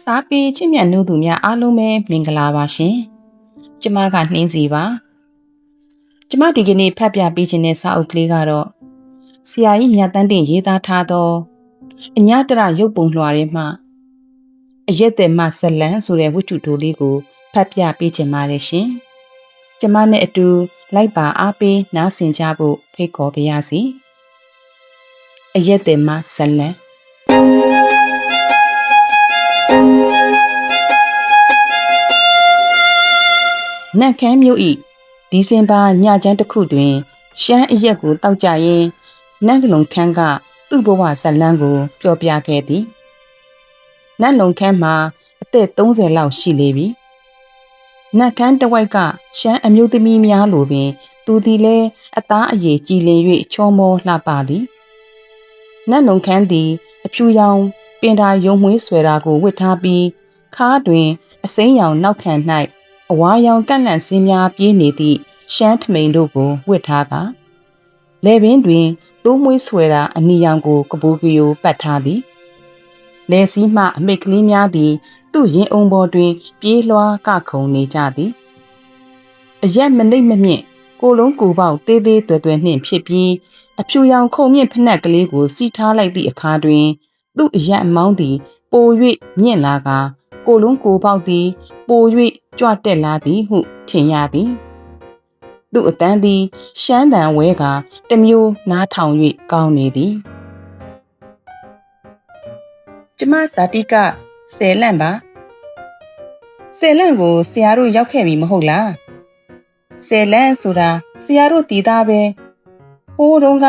စားပေချစ်မြတ်နိုးသူများအားလုံးပဲမင်္ဂလာပါရှင်။ကျမကနှင်းစီပါ။ကျမဒီကနေ့ဖတ်ပြပေးခြင်းတဲ့စာအုပ်ကလေးကတော့ဆရာကြီးမြတ်တန်းတင်ရေးသားထားသောအညတရရုပ်ပုံလွှာထဲမှာအရက်တဲ့မှဇလန်းဆိုတဲ့ဝတ္ထုတိုလေးကိုဖတ်ပြပေးခြင်းပါတယ်ရှင်။ကျမနဲ့အတူလိုက်ပါအားပေးနားဆင်ကြဖို့ဖိတ်ခေါ်ပါရစေ။အရက်တဲ့မှဇလန်း နတ်ခမ်းမြို့ဤဒီဇင်ဘာညချမ်းတစ်ခုတွင် ရှမ်းအရက်ကိုတောက်ကြရင်နတ်ကလုံခန်းကသူ့ဘဝဇလန်းကိုပျော်ပြခဲ့သည်နတ်လုံခန်းမှာအသက်30လောက်ရှိလေပြီနတ်ခမ်းတဝိုက်ကရှမ်းအမျိုးသမီးများလိုပင် သူသည်လည်းအသားအရည်ကြည်လင်၍ချောမောလှပသည်နတ်လုံခန်းသည် အဖြူရောင်ပင်သာယုံမွေးဆွဲတာကိုဝတ်ထားပြီးခါးတွင် အစိမ်းရောင်နောက်ခံ၌ အဝါရောင်ကန့်လန့်စင်းများပြေးနေသည့်ရှမ်းထမိန်တို့ကိုဝတ်ထားကလေပင်တွင်သိုးမွေးဆွဲတာအနီရောင်ကိုကပူကယိုပတ်ထားသည်လေစည်းမှအမိတ်ကလေးများသည် သူ့ရင်အုံပေါ်တွင် ပြေးလွှားကခုန်နေကြသည်အရက်မနှိပ်မမြင့်ကိုလုံးကိုပေါက်တေးသေးတွယ်တွယ်နှင့်ဖြစ်ပြီးအဖြူရောင်ခုံမြင့်ဖက်နှက်ကလေးကိုစီထားလိုက်သည့်အခါတွင် သူ့အရက်အမောင်းသည် ပို၍မြင့်လာကာကိုလုံးကိုပေါက်သည် ပို၍ ကြွတက်လာသည်ဟုထင်ရသည်သူ့အတန်းသည် ရှမ်းတန်ဝဲကတမျိုးနားထောင်၍ကောင်းနေသည်ကျမဇာတိကဆယ်လန့်ပါဆယ်လန့်ကိုဆရာတို့ရောက်ခဲ့ပြီမဟုတ်လားဆယ်လန့်ဆိုတာဆရာတို့တည်သားပဲဟိုးတုန်းက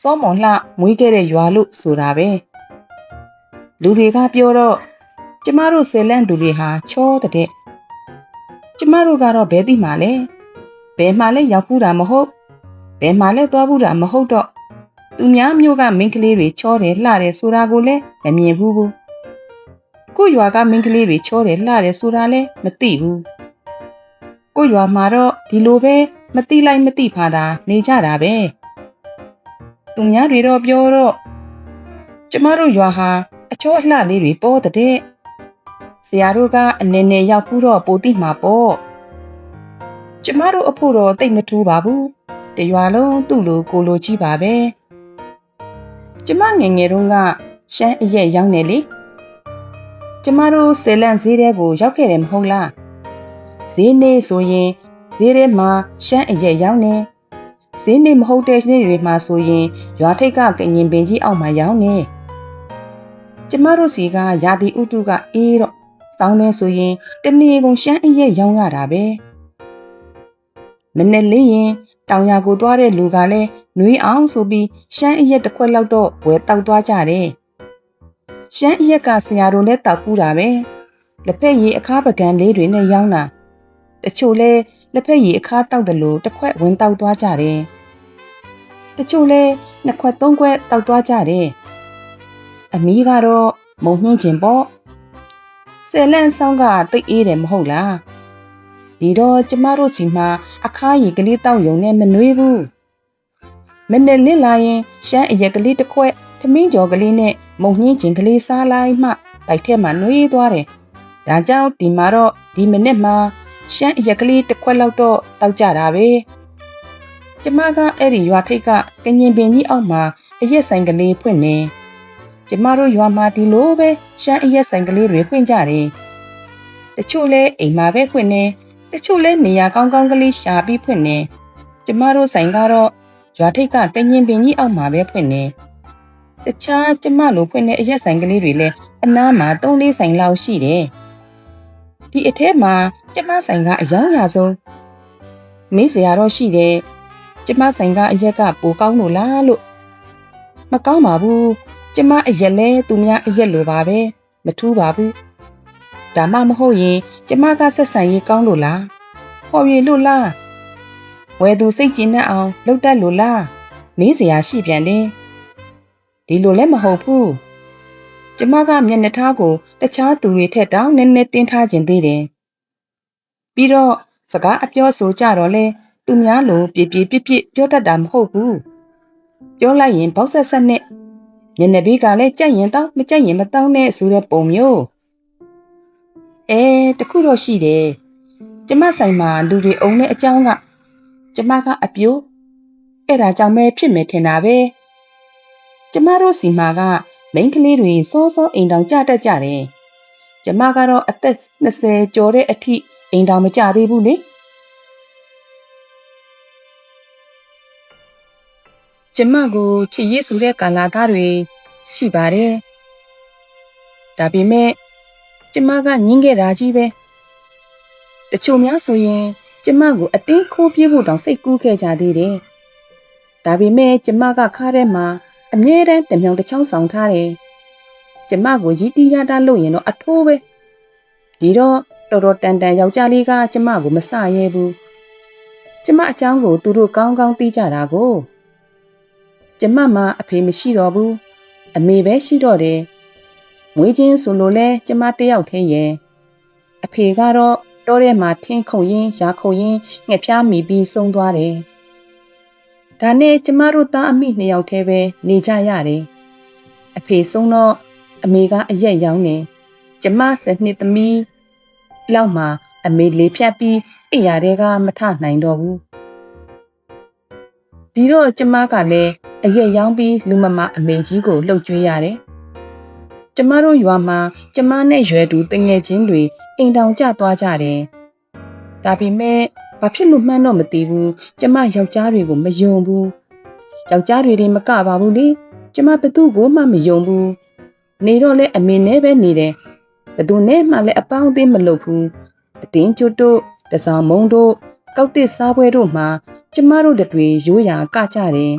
စောမောင်လှမွေးခဲ့တဲ့ရွာလို့ဆိုတာပဲလူတွေကပြောတော့ကျမတို့ဆယ်လန့်သူတွေဟာချောတဲ့ ကျမတို့ကတော့ဘဲသိမှလဲဘယ်မှလဲရောက်ဘူးတာမဟုတ်ဘယ်မှလဲသွားဘူးတာမဟုတ်တော့သူများမျိုးကမိန်းကလေးတွေချောတယ်လှတယ်ဆိုတာကိုလည်းမမြင်ဘူးဘူးကိုရွာကမိန်းကလေးတွေချောတယ်လှတယ်ဆိုတာလည်းမသိဘူးကိုရွာမှာတော့ဒီလိုပဲမသိလိုက်မသိဖာသာနေကြတာပဲသူများတွေတော့ပြောတော့ကျမတို့ရွာဟာအချောအလှလေးတွေပေါ်တဲ့ ဆရာတို့ကအနေနဲ့ရောက်ဘူးတော့ပိုတိမှာပေါ့ကျမတို့အဖို့တော့တိတ်မထူးပါဘူးတရွာလုံးသူ့လိုကိုလိုကြီးပါပဲကျမငယ်ငယ်တုန်းကရှမ်းအရက်ရောက်နေလေကျမတို့ဆယ်လန့်ဈေးတဲကိုရောက်ခဲ့တယ်မဟုတ်လားဈေးနေဆိုရင်ဈေးထဲမှာရှမ်းအရက်ရောက်နေဈေးနေမဟုတ်တဲ့နေ့တွေမှာဆိုရင်ရွာထိပ်ကကငင်ပင်ကြီးအောက်မှာရောက်နေကျမတို့စီကရာသီဥတုကအေးတော့ စောင်းနေဆိုရင်တနေ့ကုန်ရှမ်းအရက်ရောင်းရတာပဲမနေ့လေးရင်တောင်ယာကိုသွားတဲ့လူကလည်းနှွေးအောင်ဆိုပြီးရှမ်းအရက်တစ်ခွက်လောက်တော့ဝယ်တောက်သွားကြတယ်ရှမ်းအရက်ကဆရာတို့လည်းတောက်ကူးတာပဲလက်ဖက်ရည်အခါပကံလေးတွေနဲ့ရောင်းတာတချို့လဲလက်ဖက်ရည်အခါတောက်တယ်လို့တစ်ခွက်ဝင်တောက်သွားကြတယ်တချို့လဲနှစ်ခွက်သုံးခွက်တောက်သွားကြတယ်အမီးကတော့မုံနှင်းခြင်းပေါ့ ဆယ်လန့်ဆောင်ကတိတ်အေးတယ်မဟုတ်လားဒီတော့ကျမတို့စီမှာအခါရီကလေးတောက်ယုံနဲ့မနှွေးဘူးမနဲ့လစ်လာရင်ရှမ်းအရက်ကလေးတစ်ခွက်သမင်းကြော်ကလေးနဲ့မုံညင်းကျင်ကလေးစားလိုက်မှဘိုက်ထဲမှာနှွေးသွားတယ်ဒါကြောင့်ဒီမှာတော့ဒီမိနစ်မှာရှမ်းအရက်ကလေးတစ်ခွက်လောက်တော့တောက်ကြတာပဲကျမကအဲ့ဒီရွာထိပ်ကကငင်ပင်ကြီးအောက်မှာအရက်ဆိုင်ကလေးဖွင့်နေ ကျမတို့ရွာမှာဒီလိုပဲရှမ်းအရက်ဆိုင်ကလေးတွေဖွင့်ကြတယ်တချို့လဲအိမ်မှာပဲဖွင့်နေတချို့လဲနေရာကောင်းကောင်းကလေးရှာပြီးဖွင့်နေကျမတို့ဆိုင်ကတော့ရွာထိပ်ကကငင်ပင်ကြီးအောက်မှာပဲဖွင့်နေတခြားကျမလိုဖွင့်တဲ့အရက်ဆိုင်ကလေးတွေလည်းအနားမှာ၃လေးဆိုင်လောက်ရှိတယ်ဒီအထက်မှာကျမဆိုင်ကအယောင်ရဆုံးမေးစရာတော့ရှိတယ်ကျမဆိုင်ကအရက်ကပိုကောင်းလို့လားလို့မကောင်းပါဘူး ကျမအရက်လဲသူများအရက်လိုပါပဲမထူးပါဘူးဒါမှမဟုတ်ရင်ကျမကဆက်ဆံရေးကောင်းလို့လားဟော်ရည်လို့လားဝယ်သူစိတ်ကျဉ်တတ်အောင်လှုပ်တတ်လို့လားမေးစရာရှိပြန်တယ်ဒီလိုလည်းမဟုတ်ဘူးကျမကမျက်နှာထားကိုတခြားသူတွေထက်တောင်နည်းနည်းတင်းထားခြင်းသေးတယ်ပြီးတော့စကားအပြောဆိုကြတော့လဲသူများလိုပြပြပြပြပြောတတ်တာမဟုတ်ဘူးပြောလိုက်ရင်ဘောက်ဆက်ဆက်နဲ့ ညနေဘေးကလည်းကြက်ရင်တောင်းမကြက်ရင်မတောင်းနဲ့ဆိုတဲ့ပုံမျိုးအဲတခုတော့ရှိတယ်ကျမဆိုင်မှာလူတွေအုံတဲ့အကြောင်းကကျမကအပြိုးအဲ့ဒါကြောင့်ပဲဖြစ်မယ်ထင်တာပဲကျမတို့စီမာကမိန်းကလေးတွေစောစောအိမ်တောင်ကြတတ်ကြတယ်ကျမကတော့အသက်20ကျော်တဲ့အထိအိမ်တောင်မကြသေးဘူးလေ ကျမကိုချစ်ရည်ဆိုတဲ့ကာလာသားတွေရှိပါတယ်ဒါပေမဲ့ကျမကညင်းခဲ့တာကြီးပဲတချို့များဆိုရင်ကျမကိုအတင်းခိုးပြေးဖို့တောင်စိတ်ကူးခဲ့ကြသေးတယ်ဒါပေမဲ့ကျမကခါးထဲမှာအမြဲတမ်းတမြောင်တစ်ချောင်းဆောင်ထားတယ်ကျမကိုရည်တီးရတာလို့ရင်တော့အထိုးပဲဒီတော့တော်တော်တန်တန်ယောက်ျားလေးကကျမကိုမဆရဲဘူးကျမအချောင်းကိုသူတို့ကောင်းကောင်းသိကြတာကို ကျမမှအဖေမရှိတော့ဘူးအမေပဲရှိတော့တယ်မွေးချင်းဆိုလို့လဲကျမတယောက်ထဲရဲ့အဖေကတော့တောထဲမှာထင်းခုန်ရင်းရာခုန်ရင်းငှက်ဖျားမိပြီးဆုံးသွားတယ်ဒါနဲ့ကျမတို့သားအမိနှစ်ယောက်တည်းပဲနေကြရတယ်အဖေဆုံးတော့အမေကအရက်ရောင်းနေကျမဆယ်နှစ်သမီးလောက်မှအမေလေးဖြတ်ပြီးအိယာတွေကမထနိုင်တော့ဘူး ဒီတော့ကျမကလည်းအရက်ရောင်းပြီးလူမမအမေကြီးကိုလှုပ်ကြွေးရတယ်ကျမတို့ရွာမှာကျမနဲ့ရွယ်တူတငယ်ချင်းတွေအိမ်တောင်ကျသွားကြတယ်ဒါပေမဲ့ဘာဖြစ်လို့မှန်းတော့မသိဘူးကျမယောက်ျားတွေကိုမယုံဘူးယောက်ျားတွေတွေမကပါဘူးလေကျမဘသူ့ကိုမှမယုံဘူးနေတော့လဲအမေနဲ့ပဲနေတယ်ဘသူနဲ့မှလည်းအပေါင်းအသင်းမလုပ်ဘူးတည်င်းကျွတ်တို့တစောင်းမုံတို့ကောက်တစ်စားပွဲတို့မှာ ကျမတို့တွေရိုးရာကကြတယ်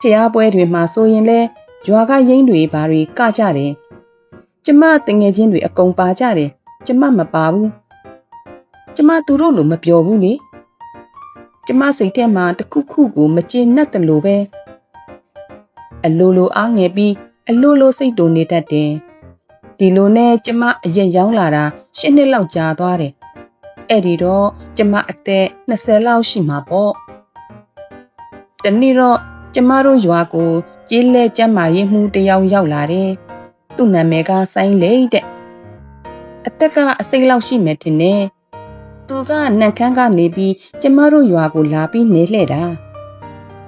ဖျားပွဲတွေမှာဆိုရင်လဲရွာကရင်းတွေဘာတွေကကြတယ်ကျမတငယ်ချင်းတွေအကုန်ပါကြတယ်ကျမမပါဘူးကျမသူတို့လိုမပြောဘူးလေကျမစိတ်ထဲမှာတခုခုကိုမကျေနပ်တယ်လို့ပဲအလိုလိုအားငယ်ပြီးအလိုလိုစိတ်တုန်နေတတ်တယ်ဒီလိုနဲ့ကျမအရက်ရောင်းလာတာ၈နှစ်လောက်ကြာသွားတယ် အဲ့ဒီတော့ကျမအသက်20လောက်ရှိမှာပေါ့တနေ့တော့ကျမတို့ရွာကိုကျေးလက်ကျမ်းမာရေးမှုတယောက်ရောက်လာတယ်သူ့နာမည်ကဆိုင်းလိတ်တဲ့အသက်ကအစိတ်လောက်ရှိမယ်ထင်တယ်သူကနန့်ခမ်းကနေပြီးကျမတို့ရွာကိုလာပြီးနေလှဲ့တာ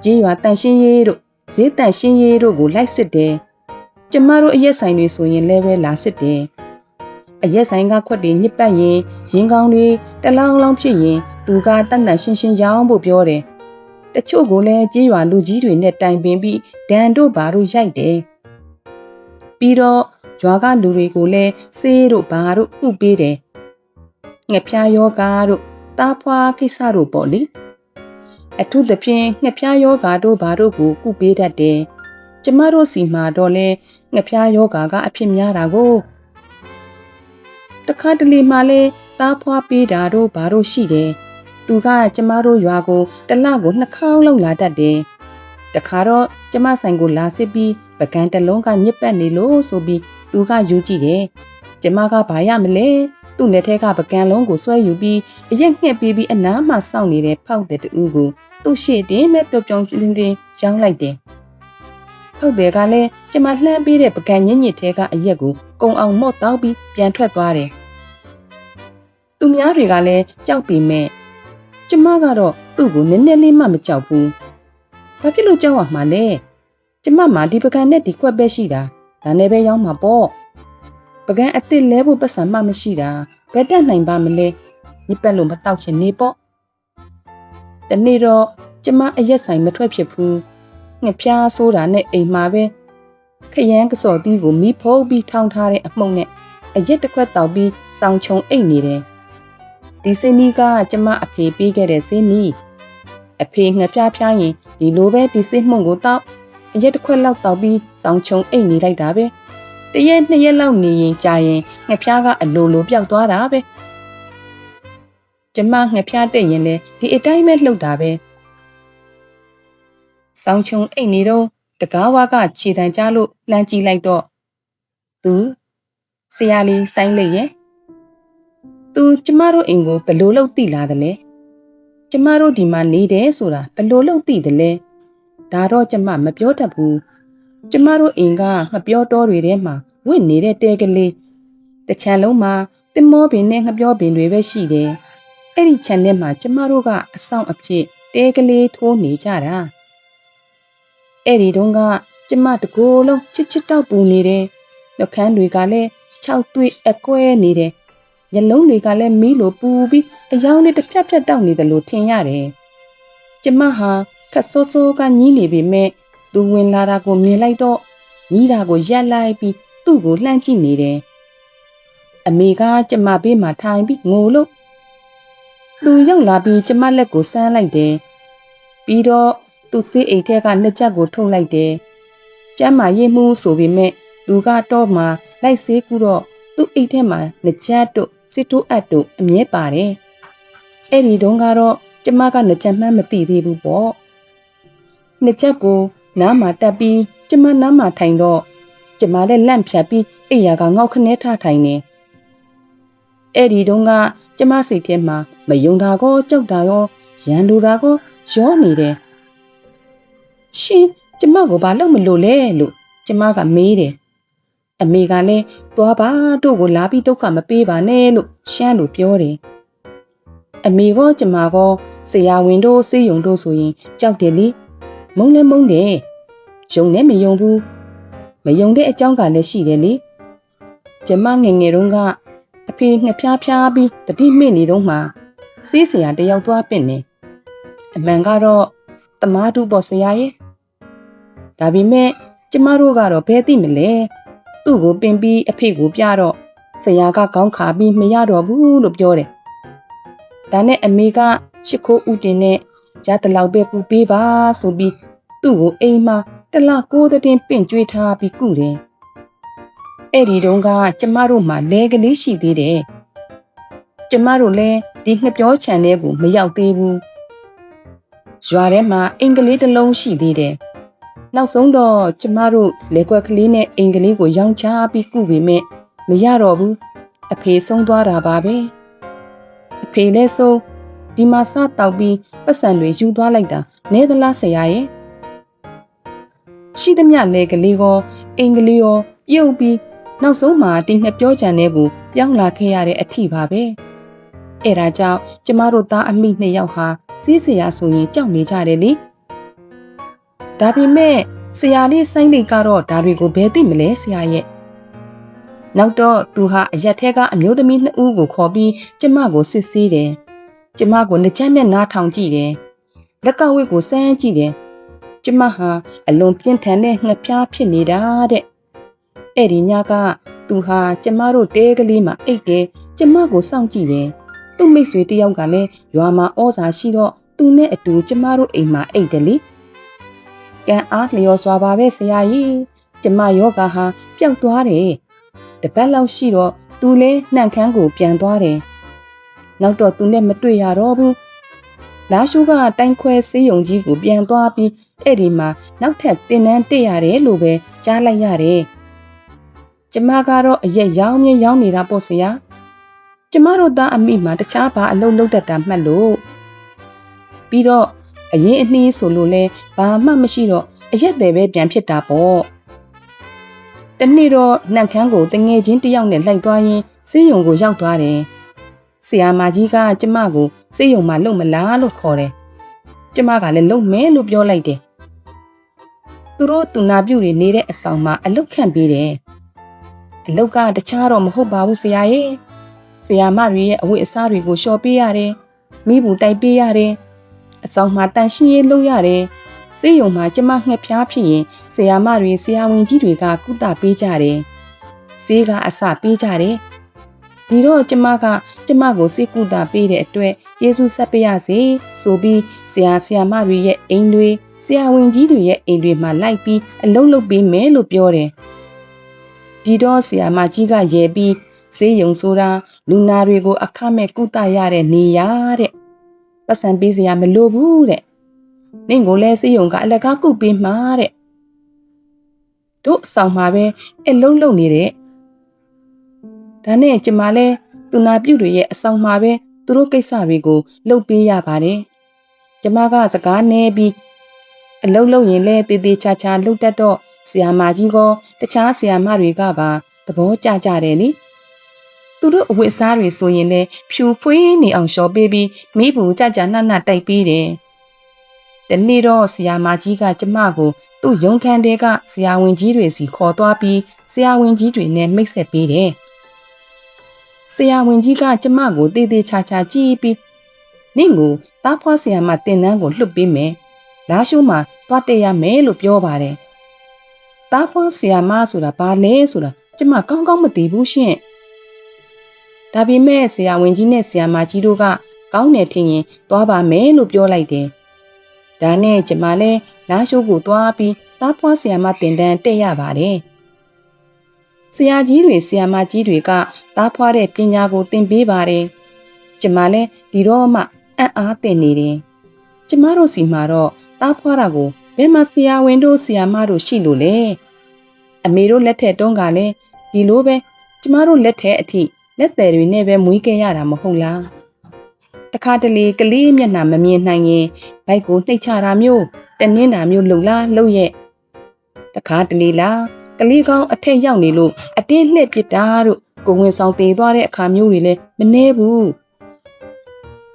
ကြေးရွာတန်ရှင်းရေးတို့ဈေးတန်ရှင်းရေးတို့ကိုလိုက်စစ်တယ်ကျမတို့အရက်ဆိုင်တွေဆိုရင်လည်းပဲလာစစ်တယ် အရက်ဆိုင်ကခွက်တွေညစ်ပတ်ရင်ရင်ကောင်းတွေတလောင်းလောင်းဖြစ်ရင်သူကတန်တန်ရှင်းရှင်းရောင်းဖို့ပြောတယ်တချို့ကိုလည်းကြေးရွာလူကြီးတွေနဲ့တိုင်ပင်ပြီးဒန်တို့ဘာတို့ရိုက်တယ်ပြီးတော့ရွာကလူတွေကိုလည်းဆေးတို့ဘာတို့ဥပေးတယ်ငှက်ဖျားယောဂါတို့တားဖွာကိစ္စတို့ပေါ့လေအထူးသဖြင့်ငှက်ဖျားယောဂါတို့ဘာတို့ကိုကုပေးတတ်တယ်ကျမတို့စီမှာတော့လဲငှက်ဖျားယောဂါကအဖြစ်များတာကို တခါတလေမှလဲတားဖွာပေးတာတို့ဘာတို့ရှိတယ်သူကကျမတို့ရွာကိုတစ်လကိုနှစ်ခေါက်လောက်လာတတ်တယ်တခါတော့ကျမဆိုင်ကိုလာစစ်ပြီးပကံတလုံးကညစ်ပတ်နေလို့ဆိုပြီးသူကယူကြည့်တယ်ကျမကဘာရမလဲသူ့လက်ထဲကပကံလုံးကိုဆွဲယူပြီးအရက်ငှက်ပြီးပြီးအနားမှာစောင့်နေတဲ့ဖောက်တဲ့တူကိုသူ့ရှေ့တင်မဲ့ပျော်ပျော်လင်းလင်းရောင်းလိုက်တယ်ဖောက်တဲ့ကလည်းကျမလှမ်းပေးတဲ့ပကံညစ်ညစ်ထဲကအရက်ကိုကုံအောင်မော့တောက်ပြီးပြန်ထွက်သွားတယ် သူများတွေကလည်းကြောက်ပေမဲ့ကျမကတော့သူ့ကိုနည်းနည်းလေးမှမကြောက်ဘူးဘာဖြစ်လို့ကြောက်ရမှာလဲကျမမှဒီပကံနဲ့ဒီခွက်ပဲရှိတာဒါနဲ့ပဲရောင်းမှာပေါ့ပကံအစ်စ်လဲဖို့ပတ်စံမှမရှိတာဘယ်တက်နိုင်ပါမလဲညစ်ပတ်လို့မတောက်ချင်နေပေါ့တနေ့တော့ကျမအရက်ဆိုင်မထွက်ဖြစ်ဘူးငှက်ဖျားဆိုးတာနဲ့အိမ်မှာပဲခရမ်းကစော်တီးကိုမိဖုံးပြီးထောင်းထားတဲ့အမှုန့်နဲ့အရက်တစ်ခွက်တောက်ပြီးစောင်းချုံအိတ်နေတယ် ဒီစင်းနီးကကျမအဖေပေးခဲ့တဲ့စင်းနီးအဖေငှက်ဖျားဖျားရင်ဒီလိုပဲဒီစင်းမှုန့်ကိုတောက်အရက်တစ်ခွက်လောက်တောက်ပြီးစောင်းချုံအိတ်နေလိုက်တာပဲတရက်နှစ်ရက်လောက်နေရင်ကြာရင်ငှက်ဖျားကအလိုလိုပျောက်သွားတာပဲကျမငှက်ဖျားတက်ရင်လဲဒီအတိုင်းပဲလှုပ်တာပဲစောင်းချုံအိတ်နေတော့တကားဝါကခြေတံကြလို့လှမ်းကြည့်လိုက်တော့သူဆရာလေးဆိုင်းလိုက်ရဲ့ သူကျမတို့အိမ်ကိုဘလို့လို့တိလာတယ်လဲကျမတို့ဒီမှာနေတယ်ဆိုတာဘလို့လို့တိတယ်လဲဒါတော့ကျမမပြောတတ်ဘူးကျမတို့အိမ်ကငပြောတော်တွေထဲမှာဝင့်နေတဲ့တဲကလေးတတစ်ချမ်းလုံးမှာတင်မောပင်နဲ့ငပြောပင်တွေပဲရှိတယ်အဲ့ဒီခြံထဲမှာကျမတို့ကအဆောင်အဖြစ်တဲကလေးထိုးနေကြတာအဲ့ဒီတုန်းကကျမတကိုယ်လုံးချစ်ချစ်တောက်ပူနေတယ်နှခမ်းတွေကလည်းခြောက်သွေးအကွဲနေတယ် ညလုံးတွေကလည်းမီးလိုပူပြီးအယောင်နဲ့တစ်ဖြတ်ဖြတ်တောက်နေတယ်လို့ထင်ရတယ်ကျမဟာခက်ဆိုးဆိုးကညီးနေပေမဲ့သူဝင်လာတာကိုမြင်လိုက်တော့ညီးတာကိုရက်လိုက်ပြီးသူ့ကိုလှမ်းကြည့်နေတယ်အမေကကျမဘေးမှာထိုင်ပြီးငိုလို့သူရောက်လာပြီးကျမလက်ကိုဆန်းလိုက်တယ်ပြီးတော့သူ့စေးအိတ်ထဲကနှစ်ချက်ကိုထုတ်လိုက်တယ်ကျမ်းမာရေးမှုဆိုပေမဲ့သူကတော့မှလိုက်စေးကူတော့သူ့အိတ်ထဲမှာနှစ်ချက်တို့ စစ်တိုးအပ်တို့အမြဲပါတယ်အဲ့ဒီတုန်းကတော့ကျမကနှစ်ချက်မှန်းမသိသေးဘူးပေါ့နှစ်ချက်ကိုနားမှာတက်ပြီးကျမနားမှာထိုင်တော့ကျမလည်းလန့်ဖြတ်ပြီးအိယာကငေါက်ခနဲထထိုင်နေအဲ့ဒီတုန်းကကျမစိတ်ထဲမှာမယုံတာကောကြောက်တာရောရန်လိုတာကောရောနေတယ်ရှင်ကျမကိုဘာလုပ်မလို့လဲလို့ကျမကမေးတယ် အမေကလည်းသွားပါတို့ကိုလာပြီးဒုက္ခမပေးပါနဲ့လို့ရှမ်းလို့ပြောတယ်အမေကကျမကဆရာဝန်တို့စေးယုံတို့ဆိုရင်ကြောက်တယ်လေမုံလဲမုံတယ်ယုံနဲ့မယုံဘူးမယုံတဲ့အကြောင်းကလည်းရှိတယ်လေကျမငယ်ငယ်တုန်းကအဖေငှက်ဖျားဖျားပြီးတတိမိနေတော့မှစေးဆရာတယောက်သွားပင့်နေအမှန်ကတော့တမားတူပေါ့ဆရာရဲ့ဒါပေမဲ့ကျမတို့ကတော့ဘဲသိမလဲ သူ့ကိုပင်ပြီးအဖေကိုပြတော့ဆရာကကောင်းခါပြီးမရတော့ဘူးလို့ပြောတယ်ဒါနဲ့အမေကရှ िख ိုးဥတင်နဲ့ရတလောက်ပဲကူပေးပါဆိုပြီးသူ့ကိုအိမ်မှာတလကိုးတဲ့ပင့်ကြွေးထားပြီးကုတယ်အဲ့ဒီတုန်းကကျမတို့မှလဲကလေးရှိသေးတယ်ကျမတို့လည်းဒီငှက်ပြောချန်တဲ့ကိုမရောက်သေးဘူးရွာထဲမှာအင်္ဂလိပ်တစ်လုံးရှိသေးတယ် နောက်ဆုံးတော့ကျမတို့လေကွက်ကလေးနဲ့အင်္ဂလိပ်ကိုရောင်းချပြီးကုပေမဲ့မရတော့ဘူးအဖေဆုံးသွားတာပါပဲအဖေလည်းဆုံးဒီမှာစတောက်ပြီးပတ်စံတွေယူသွားလိုက်တာနဲသလားဆရာရဲ့ရှိသမျှလေကလေးကောအင်္ဂလိပ်ရောပြုတ်ပြီးနောက်ဆုံးမှာတင်နှစ်ပြောချန်တဲ့ကိုပြောင်းလာခဲ့ရတဲ့အထီပါပဲအဲ့ဒါကြောင့်ကျမတို့သားအမိနှစ်ယောက်ဟာစီးစရာဆိုရင်ကြောက်နေကြတယ်လေ ဒါပေမဲ့ဆရာလေးဆိုင်းလေးကတော့ဒါတွေကိုဘယ်သိမလဲဆရာရဲ့နောက်တော့သူဟာအရက်ထဲကအမျိုးသမီးနှစ်ဦးကိုခေါ်ပြီးကျမကိုစစ်ဆေးတယ်ကျမကိုနှစ်ချက်နဲ့နားထောင်ကြည့်တယ်လက်ကဝိတ်ကိုစမ်းကြည့်တယ်ကျမဟာအလွန်ပြင်းထန်တဲ့ငှက်ဖျားဖြစ်နေတာတဲ့အဲ့ဒီညကသူဟာကျမတို့တဲကလေးမှာအိတ်တယ်ကျမကိုစောင့်ကြည့်တယ်သူ့မိတ်ဆွေတယောက်ကလည်းရွာမှာဩဇာရှိတော့သူနဲ့အတူကျမတို့အိမ်မှာအိတ်တယ်လေ ကံအားလျော်စွာပါပဲဆရာကြီးကျမယောဂါဟာပျောက်သွားတယ်တပတ်လောက်ရှိတော့သူလဲနှံခမ်းကိုပြန်သွားတယ်နောက်တော့သူနဲ့မတွေ့ရတော့ဘူးလာရှုကတိုင်ခွဲဆေးရုံကြီးကိုပြန်သွားပြီးအဲ့ဒီမှာနောက်ထပ်တင်နန်းတက်ရတယ်လို့ပဲကြားလိုက်ရတယ်ကျမကတော့အရက်ရောင်းမြရောင်းနေတာပေါ့ဆရာကျမတို့သားအမိမှာတခြားဘာအလုပ်လုပ်တတ်တာမှတ်လို့ပြီးတော့ အရင်အနှီးဆိုလို့လဲဘာမှမရှိတော့အရက်တယ်ပဲပြန်ဖြစ်တာပေါ့တနေ့တော့နှံခမ်းကိုတငယ်ချင်းတယောက်နဲ့လိုက်သွားရင်စေးရုံကိုရောက်သွားတယ်ဆရာမကြီးကကျမကိုစေးရုံမှာလုံမလားလို့ခေါ်တယ်ကျမကလည်းလုံမဲလို့ပြောလိုက်တယ်သူတို့တူနာပြုတ်တွေနေတဲ့အဆောင်မှာအလုတ်ခန့်ပေးတယ်အလုတ်ကတခြားတော့မဟုတ်ပါဘူးဆရာရဲ့ဆရာမတွေရဲ့အဝတ်အစားတွေကိုလျှော်ပေးရတယ်မိဘူးတိုက်ပေးရတယ် အဆောင်မှာတန်ရှင်းရေးလုပ်ရတယ်စေးရုံမှာကျမငှက်ဖျားဖြစ်ရင်ဆရာမတွေဆရာဝန်ကြီးတွေကကုသပေးကြတယ်ဆေးကအစပေးကြတယ်ဒီတော့ကျမကကျမကိုစေကုသပေးတဲ့အတွက်ယေရှုဆက်ပေးရစေဆိုပြီးဆရာဆရာမတွေရဲ့အိမ်တွေဆရာဝန်ကြီးတွေရဲ့အိမ်တွေမှာလိုက်ပြီးအလုံးလုံးပေးမယ်လို့ပြောတယ်ဒီတော့ဆရာမကြီးကရဲပြီးဆေးရုံဆိုတာလူနာတွေကိုအခမဲ့ကုသရတဲ့နေရာတဲ့ ပတ်စံပေးစရာမလိုဘူးတဲ့နင့်ကိုလည်းဆေးရုံကအလကားကုပေးမှာတဲ့တို့အဆောင်မှာပဲအလုံးလုံးနေတဲ့ဒါနဲ့ကျမလည်းသူနာပြုတွေရဲ့အဆောင်မှာပဲသူတို့ကိစ္စတွေကိုလှုပ်ပေးရပါတယ်ကျမကစကားနဲပြီးအလုံးလုံးရင်လဲတေးသေးချာချာလှုပ်တတ်တော့ဆရာမကြီးကတခြားဆရာမတွေကပါသဘောကျကြတယ်နိ သူတို့အဝတ်အစားတွေဆိုရင်လည်းဖြူဖွေးနေအောင်လျှော်ပေးပြီးမိဘူးကြကြနနတိုက်ပေးတယ်။တနေ့တော့ဆရာမကြီးကကျမကိုသူ့ရုံခန်းတဲကဆရာဝန်ကြီးတွေစီခေါ်သွားပြီးဆရာဝန်ကြီးတွေနဲ့မိတ်ဆက်ပေးတယ်။ဆရာဝန်ကြီးကကျမကိုတေးသေးချာချာကြည့်ပြီးနင့်ကိုတားဖွားဆရာမတင်နန်းကိုလွတ်ပေးမယ်။လာရှိုးမှာသွားတက်ရမယ်လို့ပြောပါတယ်။တားဖွားဆရာမဆိုတာဘာလဲဆိုတာကျမကောင်းကောင်းမသိဘူးရှင့်။ ဒါပေမဲ့ဆရာဝန်ကြီးနဲ့ဆရာမကြီးတို့ကကောင်းတယ်ထင်ရင်သွားပါမယ်လို့ပြောလိုက်တယ်။ဒါနဲ့ကျမလည်းလာရှိုးကိုသွားပြီးတားဖွားဆရာမတင်တန်းတက်ရပါတယ်။ဆရာကြီးတွေဆရာမကြီးတွေကတားဖွားတဲ့ပညာကိုသင်ပေးပါတယ်။ကျမလည်းဒီတော့မှအံ့အားသင်နေတယ်။ကျမတို့စီမှာတော့တားဖွားတာကိုဘယ်မှာဆရာဝန်တို့ဆရာမတို့ရှိလို့လဲ။အမေတို့လက်ထက်တုန်းကလည်းဒီလိုပဲကျမတို့လက်ထက်အထိ လက်သည်တွေနဲ့ပဲမွေးခဲ့ရတာမဟုတ်လား။တခါတလေကလေးမျက်နှာမမြင်နိုင်ရင်ဘိုက်ကိုနှိတ်ချတာမျိုးတနင်းတာမျိုးလုံလားလုံရဲ့တခါတလေလားကလေးကောင်းအထက်ရောက်နေလို့အတင်းလှည့်ပစ်တာတို့ကိုဝင်ဆောင်တည်သွားတဲ့အခါမျိုးတွေလည်းမနှဲဘူး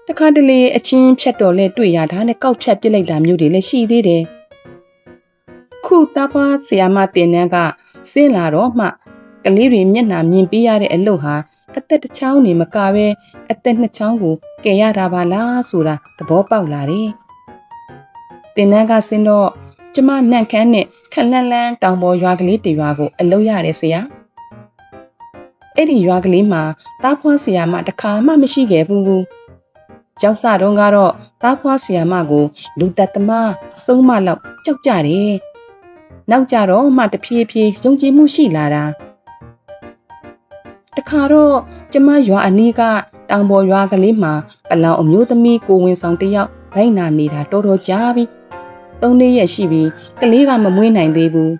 တခါတလေအချင်းဖြတ်တော်လဲတွေ့ရတာနဲ့ကောက်ဖြတ်ပစ်လိုက်တာမျိုးတွေလည်းရှိသေးတယ်ခုတာပွားဆရာမတင်နန်းကစင်းလာတော့မှကလေးတွေမျက်နှာမြင်ပေးရတဲ့အလုပ်ဟာ အသက်တစ်ချောင်းနေမကပဲအသက်နှစ်ချောင်းကိုကယ်ရတာပါလားဆိုတာသဘောပေါက်လာတယ်တင်နန်းကစင်းတော့ကျမနန့်ခမ်းနဲ့ခက်လန်းလန်းတောင်ပေါ်ရွာကလေးတရွာကိုအလုပ်ရတယ်ဆရာအဲ့ဒီရွာကလေးမှာတားဖွားဆရာမတခါမှမရှိခဲ့ဘူးကျောက်စတုံးကတော့တားဖွားဆရာမကိုလူတက်သမားစုံးမလောက်ကြောက်ကြတယ်နောက်ကြတော့မှတဖြည်းဖြည်းယုံကြည်မှုရှိလာတာ တခါတော့ကျမရွာအနီးကတောင်ပေါ်ရွာကလေးမှာပလောင်အမျိုးသမီးကိုဝင်ဆောင်တယောက်ဗိုက်နာနေတာတော်တော်ကြာပြီသုံးလေးရက်ရှိပြီကလေးကမမွေးနိုင်သေးဘူး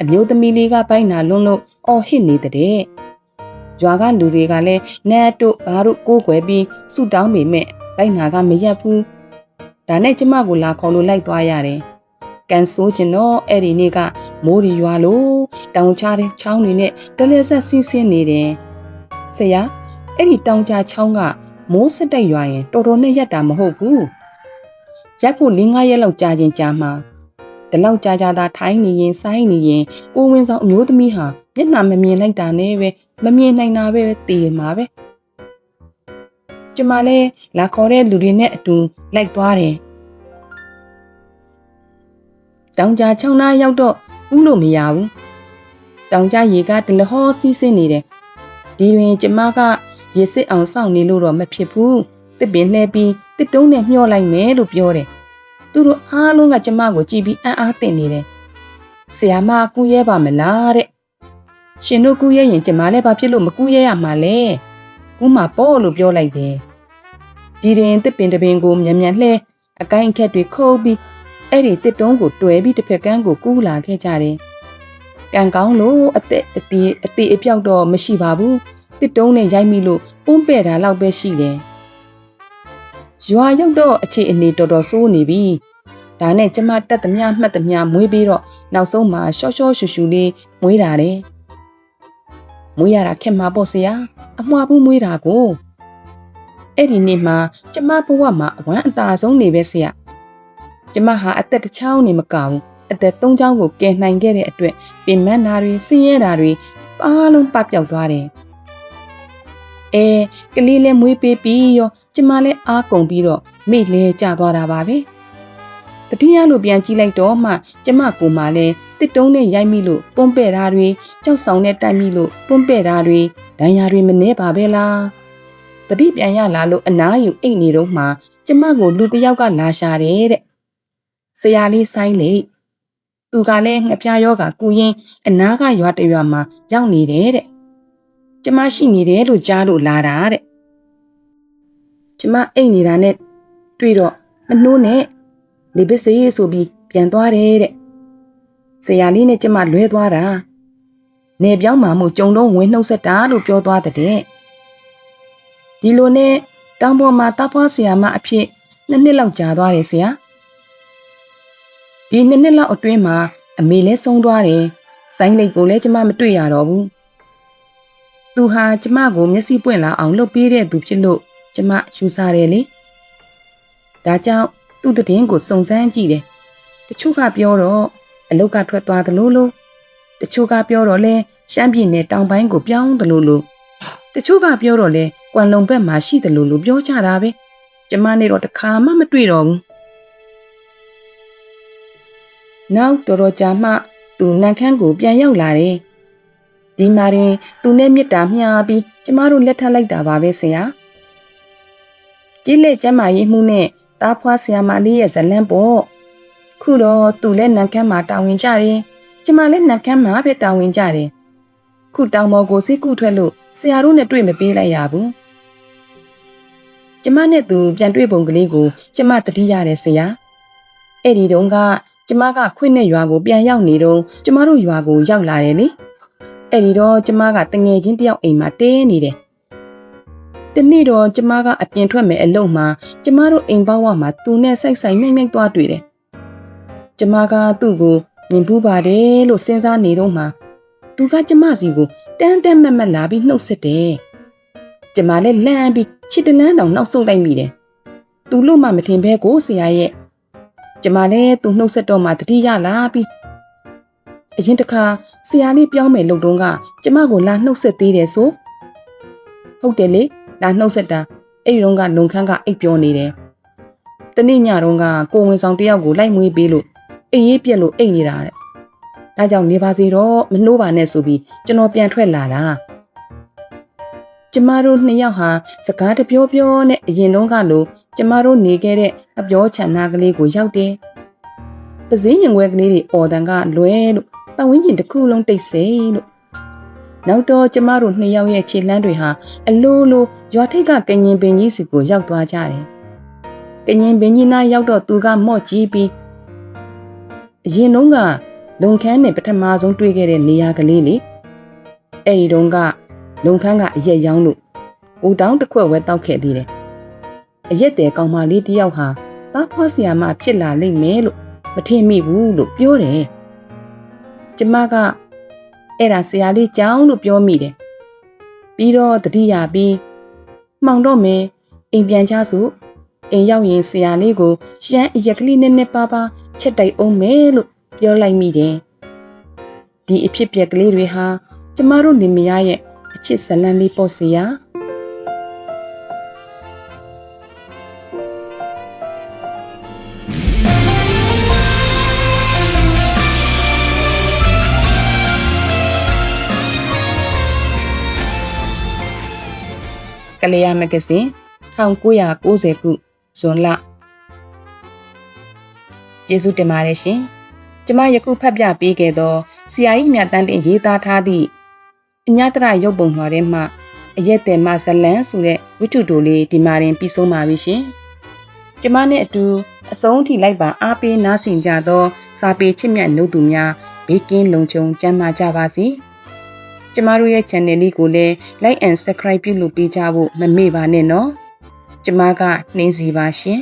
အမျိုးသမီးလေးကဗိုက်နာလွန်းလို့အော်ဟစ်နေတဲ့ရွာကလူတွေကလည်းနတ်တို့ဘာတို့ကိုးကွယ်ပြီးဆူတောင်းပေမဲ့ဗိုက်နာကမရက်ဘူးဒါနဲ့ကျမကိုလာခေါ်လို့လိုက်သွားရတယ်ကန်ဆိုးကျင်တော့အဲ့ဒီနေ့ကမိုးရီရွာလို့တောင်ချတဲ့ချောင်းတွေနဲ့တလဲဆက်စီးဆင်းနေတယ် ဆရာအဲ့ဒီတောင်ချချောင်းကမိုးစက်တိုက်ရွာရင်တော်တော်နဲ့ရက်တာမဟုတ်ဘူးရက်ဖို့၄၅ရက်လောက်ကြာချင်းကြာမှာဒီလောက်ကြာကြာသာထိုင်းနေရင်ဆိုင်းနေရင်ကိုဝင်းဆောင်အမျိုးသမီးဟာမျက်နှာမမြင်လိုက်တာနဲ့ပဲမမြင်နိုင်တာပဲတည်မှာပဲကျမလည်းလာခေါ်တဲ့လူတွေနဲ့အတူလိုက်သွားတယ်တောင်ကြာ6နာရီရောက်တော့ဥလို့မရဘူးတောင်ကြာရေကဒလဟောစီးဆင်းနေတယ် ဒီတွင်ကျမကရေစစ်အောင်စောင့်နေလို့တော့မဖြစ်ဘူးတစ်ပင်လှဲပြီးတစ်တုံးနဲ့မျှော့လိုက်မယ်လို့ပြောတယ်သူတို့အားလုံးကကျမကိုကြည့်ပြီးအံ့အားသင့်နေတယ်ဆရာမကူရဲပါမလားတဲ့ရှင်တို့ကူရဲရင်ကျမလည်းဘာဖြစ်လို့မကူရဲရမှာလဲကူမှာပေါ့လို့ပြောလိုက်တယ်ဒီရင်တစ်ပင်တပင်ကိုမြန်မြန်လှဲအကိုင်းအခက်တွေခုတ်ပြီးအဲ့ဒီတစ်တုံးကိုတွဲပြီးတစ်ဖက်ကန်းကိုကူးလာခဲ့ကြတယ် ကံကောင်းလို့အသက်အတီးအတီးအပြောက်တော့မရှိပါဘူးတစ်တုံးနဲ့ရိုက်မိလို့ပုံးပဲ့တာလောက်ပဲရှိတယ်ရွာရောက်တော့အခြေအနေတော်တော်ဆိုးနေပြီဒါနဲ့ကျမတက်သမျှမှတ်သမျှမွေးပြီးတော့နောက်ဆုံးမှာရှော့ရှော့ရှူရှူလေးမွေးတာတယ်မွေးရတာခက်မှာပေါ့ဆရာအမွှာဘူးမွေးတာကိုအဲ့ဒီနေ့မှာကျမဘဝမှာအဝမ်းအသာဆုံးနေပဲဆရာကျမဟာအသက်တစ်ချောင်းနေမကဘူး အသက်သုံးချောင်းကိုကယ်နိုင်ခဲ့တဲ့အတွက်ပင်မနာတွေဆင်းရဲတာတွေအားလုံးပပျောက်သွားတယ်အဲကလေးလည်းမွေးပေးပြီးရောကျမလည်းအားကုန်ပြီးတော့မိလဲကျသွားတာပါပဲတတိယလိုပြန်ကြည့်လိုက်တော့မှကျမကိုမှလည်းတစ်တုံးနဲ့ရိုက်မိလို့ပွန်းပဲ့တာတွေကြောက်ဆောင်နဲ့တိုက်မိလို့ပွန်းပဲ့တာတွေဒဏ်ရာတွေမနှဲပါပဲလားတတိပြန်ရလာလို့အနားယူအိတ်နေတော့မှကျမကိုလူတစ်ယောက်ကလာရှာတယ်တဲ့ဆရာလေးဆိုင်လေ သူကလည်းငပြားယောဂကုရင်အနားကရွာတရွာမှာရောက်နေတယ်တဲ့ကျမရှိနေတယ်လို့ကြားလို့လာတာတဲ့ကျမအိတ်နေတာနဲ့တွေ့တော့မနှိုးနဲ့လေပစ်စေးဆိုပြီးပြန်သွားတယ်တဲ့ဆရာလေးနဲ့ကျမလွဲသွားတာနေပြောင်းမှမှုကြုံတော့ဝင်နှုတ်ဆက်တာလို့ပြောသွားတဲ့ဒီလိုနဲ့တောင်ပေါ်မှာတပွားဆရာမအဖြစ်နှစ်နှစ်လောက်ကြာသွားတယ်ဆရာ ဒီနှစ်နှစ်လောက်အတွင်းမှာအမေလည်းဆုံးသွားတယ်ဆိုင်းလိတ်ကိုလည်းကျမမတွေ့ရတော့ဘူးသူဟာကျမကိုမျက်စိပွင့်လာအောင်လုပ်ပေးတဲ့သူဖြစ်လို့ကျမယူဆတယ်လေဒါကြောင့်သူ့တည်င်းကိုစုံစမ်းကြည့်တယ်တချို့ကပြောတော့အလုတ်ကထွက်သွားသလိုလိုတချို့ကပြောတော့လဲရှမ်းပြည်နယ်တောင်ပိုင်းကိုပြောင်းသလိုလိုတချို့ကပြောတော့လဲကွမ်လုံဘက်မှာရှိသလိုလိုပြောကြတာပဲကျမနဲ့တော့တစ်ခါမှမတွေ့တော့ဘူး နောက်တော်တော်ကြာမှသူနန်ခမ်းကိုပြန်ရောက်လာတယ်ဒီမှာရင်သူနဲ့မြစ်တာမျှပြီးကျမတို့လက်ထပ်လိုက်တာပါပဲဆရာကြီးလက်ကျမ်းမာရေးမှုနဲ့တားဖွားဆရာမလေးရဲ့ဇလန်းပေါ့ခုတော့သူလည်းနန်ခမ်းမှာတာဝန်ကြတယ်ကျမလည်းနန်ခမ်းမှာပဲတာဝန်ကြတယ်ခုတောင်ပေါ်ကိုစိတ်ကူထွက်လို့ဆရာတို့နဲ့တွေ့မပေးလိုက်ရဘူးကျမနဲ့သူပြန်တွေ့ပုံကလေးကို ကျမတတိရတယ်ဆရာအဲ့ဒီတုန်းက ကျမကခွင့်နဲ့ရွာကိုပြန်ရောက်နေတော့ကျမတို့ရွာကိုရောက်လာတယ်လေအဲ့ဒီတော့ကျမကတငယ်ချင်းတယောက်အိမ်မှာတဲနေတယ်တနေ့တော့ကျမကအပြင်ထွက်မယ်အလုပ်မှာကျမတို့အိမ်ပေါက်ဝမှာသူနဲ့ဆိုင်ဆိုင်မိမ့်မိမ့်သွားတွေ့တယ်ကျမကသူ့ကိုမြင်ဖူးပါတယ်လို့စဉ်းစားနေတော့မှသူကကျမစီကိုတန်းတန်းမတ်မတ်လာပြီးနှုတ်ဆက်တယ်ကျမလည်းလန့်ပြီးချစ်တလန်းတောင်နောက်ဆုတ်လိုက်မိတယ်သူလို့မှမထင်ဘဲကိုဆရာရဲ့ ကျမလည်းသူနှုတ်ဆက်တော့မှတတိယလာပြီးအရင်တစ်ခါဆရာလေးပြောင်းမယ်လို့တုန်းကကျမကိုလာနှုတ်ဆက်သေးတယ်ဆိုဟုတ်တယ်လေလာနှုတ်ဆက်တာအဲ့ဒီတုန်းကလုံခန်းကအိပ်ပြောနေတယ်တနေ့ညတုန်းကကိုဝင်ဆောင်တယောက်ကိုလိုက်မွေးပေးလို့အိမ်ရေးပြက်လို့အိတ်နေတာတဲ့ဒါကြောင့်နေပါစေတော့မနှိုးပါနဲ့ဆိုပြီးကျွန်တော်ပြန်ထွက်လာတာကျမတို့နှစ်ယောက်ဟာစကားတပြောပြောနဲ့အရင်တုန်းကလိုကျမတို့နေခဲ့တဲ့ အပြောချန်နာကလေးကိုရောက်တယ်ပစည်းရင်ွယ်ကလေးတွေအော်တန်ကလွဲလို့ပတ်ဝန်းကျင်တစ်ခုလုံးတိတ်ဆိတ်လို့နောက်တော့ကျမတို့နှစ်ယောက်ရဲ့ခြေလမ်းတွေဟာအလိုလိုရွာထိပ်ကကငင်ပင်ကြီးစီကိုရောက်သွားကြတယ်ကငင်ပင်ကြီးနားရောက်တော့သူကမော့ကြည့်ပြီးအရင်တုန်းကလုံခန်းနဲ့ပထမဆုံးတွေ့ခဲ့တဲ့နေရာကလေးလေအဲ့ဒီတုန်းကလုံခန်းကအရက်ရောင်းလို့ဘူတောင်းတစ်ခွက်ဝဲတောက်ခဲ့သေးတယ်အရက်တဲ့ကောင်မလေးတယောက်ဟာ တားဖွားဆရာမဖြစ်လာလိမ့်မယ်လို့မထင်မိဘူးလို့ပြောတယ်ကျမကအဲ့ဒါဆရာလေးကြောင်းလို့ပြောမိတယ်ပြီးတော့တတိယပြီးမှောင်တော့မင်းအိမ်ပြန်ချဆိုအိမ်ရောက်ရင်ဆရာလေးကိုရှမ်းအရက်ကလေးနဲ့နဲ့ပါပါချက်တိုက်အောင်မယ်လို့ပြောလိုက်မိတယ်ဒီအဖြစ်ပြက်ကလေးတွေဟာကျမတို့နေမရရဲ့အချစ်ဇလန်လေးပေါ့ဆရာ ကလျာမဂဇင်း1990ခုဇွန်လကျေးဇူးတင်ပါတယ်ရှင်ကျမယခုဖတ်ပြပေးခဲ့သောဆရာကြီးမြတ်တန်းတင်ရေးသားထားသည့်အညတရရုပ်ပုံလွှာထဲမှအရက်တယ်မဇလန်ဆိုတဲ့ဝိထုတိုလေးဒီမှာရင်ပြီးဆုံးပါပြီရှင်ကျမနဲ့အတူအဆုံးထိလိုက်ပါအားပေးနားဆင်ကြသောစာပေချစ်မြတ်နှုတ်သူများဘေးကင်းလုံခြုံကျန်းမာကြပါစေ ကျမတို့ရဲ့ channel လေးကိုလည်း like and subscribe ပြုလုပ်ပေးကြဖို့မမေ့ပါနဲ့နော်ကျမကနှင်းစီပါရှင်